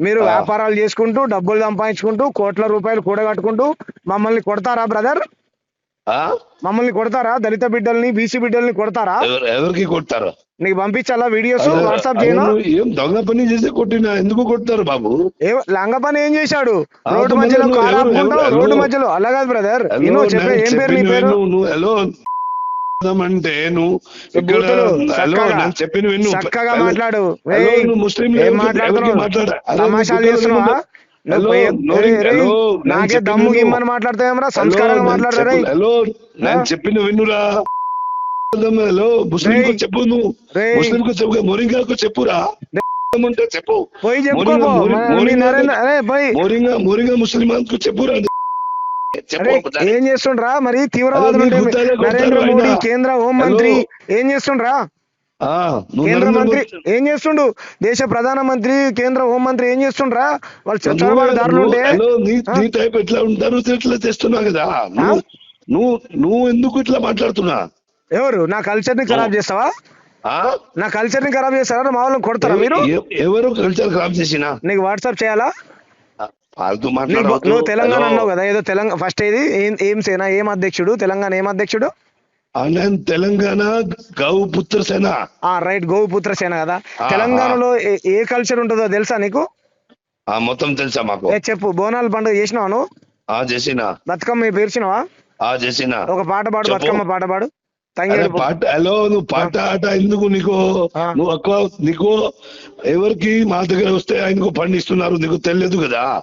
మీరు. వ్యాపారాలు చేసుకుంటూ డబ్బులు సంపాదించుకుంటూ కోట్ల రూపాయలు కూడగట్టుకుంటూ మమ్మల్ని కొడతారా బ్రదర్? మమ్మల్ని కొడతారా? దళిత బిడ్డల్ని బీసీ బిడ్డల్ని కొడతారా? ఎవరు- ఎవరికి కొడతారు? నీకు పంపించాలా వీడియోస్? వాట్సాప్ చేయను? నువ్వు ఏం దొంగ పని చేసి కొట్టినా? ఎందుకు కొడతారు బాబు? లంగ పని ఏం చేశాడు? రోడ్డు మధ్యలో రోడ్డు? మధ్యలో. అలా కాదు బ్రదర్. చెప్పే ఏం పేరు నీ పేరు? నువ్వు హలో అంటే నువ్వు ఇక్కడ నేను చెప్పిన విను చక్కగా మాట్లాడు. నువ్వు ముస్లిం నాకే చెప్పిన దమ్ము. గిమ్మని మాట్లాడతావేమరా సంస్కారంగా నేను మాట్లాడరా చెప్పు- హలో నేను? చెప్పిన విన్నురా. హలో ముస్లిం కు చెప్పు నువ్వు. ముస్లిం కు చెప్పు మొరింగాకు చెప్పురా. ఉంటే చెప్పు. పోయి చెప్పుకో మోరింగా- ముస్లిమాన్కు చెప్పురా. చెప్పు. ఏం చేస్తుండ్రా? మరి తీవ్రవాదులు నరేంద్ర. మోడీ కేంద్ర హోం మంత్రి. ఏం చేస్తుండ్రా? కేంద్ర మంత్రి ఏం చేస్తుండు? దేశ ప్రధాన మంత్రి కేంద్ర హోం మంత్రి ఏం చేస్తుండ్రా? వాళ్ళు చొరబాటు దారులు ఉంటే. నీ టైప్ ఎట్లా ఉంటారు ఇట్లా చేస్తున్నావు కదా. నువ్వు నువ్వు ఎందుకు ఇట్లా మాట్లాడుతున్నా? ఎవరు? నా కల్చర్ని ఖరాబ్ చేస్తావా? ఆ? నా కల్చర్ని ఖరాబ్ చేస్తారా? మా వాళ్ళని కొడతారా మీరు? ఎవ- ఎవరు కల్చర్ ఖరాబ్ చేసినా? నీకు వాట్సాప్ చేయాలా? ఫాల్తూ మాట్లాడవద్దు. నువ్వు తెలంగాణ. అన్నావు కదా ఏదో తెలంగాణ ఫస్ట్ ఏది? ఏం సేన? ఏం అధ్యక్షుడు? తెలంగాణ ఏం అధ్యక్షుడు? తెలంగాణ గౌ పుత్ర సేన. ఆ రైట్ గోపుత్ర సేన కదా. తెలంగాణలో ఏ- కల్చర్ ఉంటుందో తెలుసా నీకు? ఆ మొత్తం తెలుసా మాకు? చెప్పు బోనాల పండుగ చేసినావా నువ్వు? ఆ చేసిన. బతుకమ్మ పేర్చినావా? ఆ చేసిన. ఒక పాట పాడు. బతుకమ్మ పాట పాడు. పాట హలో నువ్వు పాట ఆట ఎందుకు నీకు. నువ్వు ఎక్కువ నీకు ఎవరికి మా దగ్గర వస్తే ఆయనకు పండిస్తున్నారు నీకు తెలియదు కదా?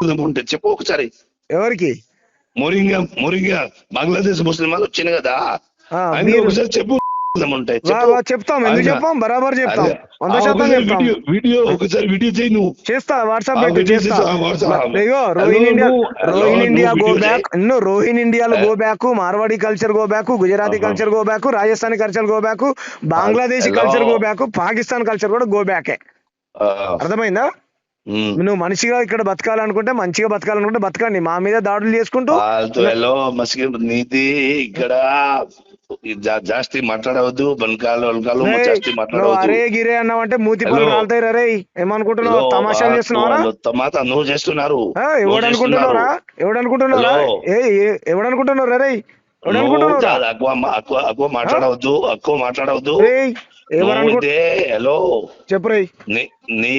ఉంటే. చెప్పు ఒకసారి. ఎవరికి? మోరింగా మోరింగా బంగ్లాదేశ్ ముస్లిం వాళ్ళు వచ్చిన కదా ఆయన ఒకసారి చెప్పు ఉంటాయి చెప్తాం ఎందుకు చెప్పాం? బరాబర్ చెప్తాం. వంద శాతం చెప్తాం. వీడియో ఒకసారి వీడియో చేయి నువ్వు. చేస్తా వాట్సాప్ పెట్టి చేస్తా. రోహిన్ ఇండియా రోహిన్ గో బ్యాక్ రోహిన్ ఇండియాలో go back Marwadi culture go back Gujarati. Culture go back Rajasthani culture go back Bangladeshi. Culture go back Pakistan culture కూడా గో బ్యాకే. అర్థమైందా. నువ్వు మనిషిగా ఇక్కడ బతకాలనుకుంటే మంచిగా బతకాలనుకుంటే బతకండి. మా మీద దాడులు చేసుకుంటూ నీది ఇక్కడ జాస్తి మాట్లాడవద్దు బనకాలు వనకాలు జాస్తి మాట్లాడవద్దు. అరే గిరే అన్నావంటే మూతి పనులు హలో. రాలుతాయి రే ఏమనుకుంటున్నావు? తమాషాలు ఆ, చేస్తున్నావరా నువ్వు చేస్తున్నారు. ఎవడనుకుంటున్నావురా? హలో. ఏ ఎవడనుకుంటున్నావు రే ఎక్కువ మాట్లాడవద్దు ఎక్కువ మాట్లాడవద్దు. ఎవరనుకుంటు హలో. చెప్పు నీ?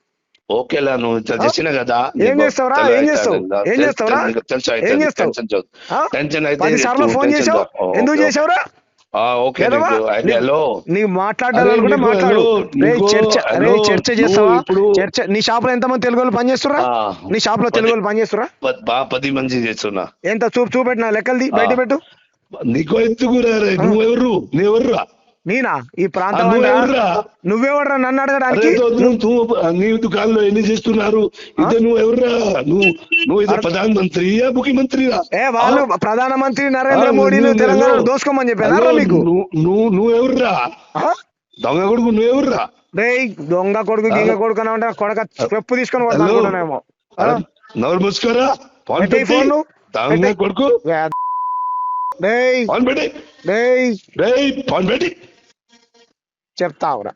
ఓకేలా నువ్వు చేసినా కదా ఏం చేస్తావురా? ఏం చేస్తావు? ఏం చేస్తావురా? ఏం చేస్తావు? టెన్షన్ అయితే సార్లు ఫోన్ చేసావు? ఎందుకు. చేసావురా? ఆ, ఓకే హలో. నీకు మాట్లాడాలనుకుంటే నీకు మాట్లాడు. చర్చ రే చర్చ చేస్తావా? చర్చ నీ షాప్లో ఎంతమంది తెలుగు వాళ్ళు పనిచేస్తురా. నీ షాప్లో తెలుగు వాళ్ళు పనిచేస్తురా పది మంది చేస్తున్నా. ఎంత చూపు చూపెట్టిన? లెక్కలది బయట పెట్టు. నీకు ఎందుకు నువ్వెవరు? నువ్వెవర్రా? నేనా? ఈ ప్రాంతం నువ్వెవర్రా నన్ను అడగడానికి? నీ దుకాణంలో ఎన్ని చేస్తున్నారు? ఇదే నువ్వు ఎవర్రా నువ్వు నువ్వు ఇది ప్రధాన మంత్రియా ముఖ్యమంత్రిరా ఏ వాళ్ళు ప్రధానమంత్రి నరేంద్ర మోడీని నువ్వు- తెలంగాణ దోసుకోమని చెప్పారా మీకు? నువ్వు నువ్వు నువ్వెవర్రా? దొంగ కొడుకు నువ్వెవర్రా రే దొంగ కొడుకు గింగ కొడుకు అని అంటే కొడక చెప్పు తీసుకొని? అరే, నోరు మూసుకోరా ఫోన్. దొంగ. కొడుకు? రేయ్ ఫోన్ పెట్టి? చెప్తావురా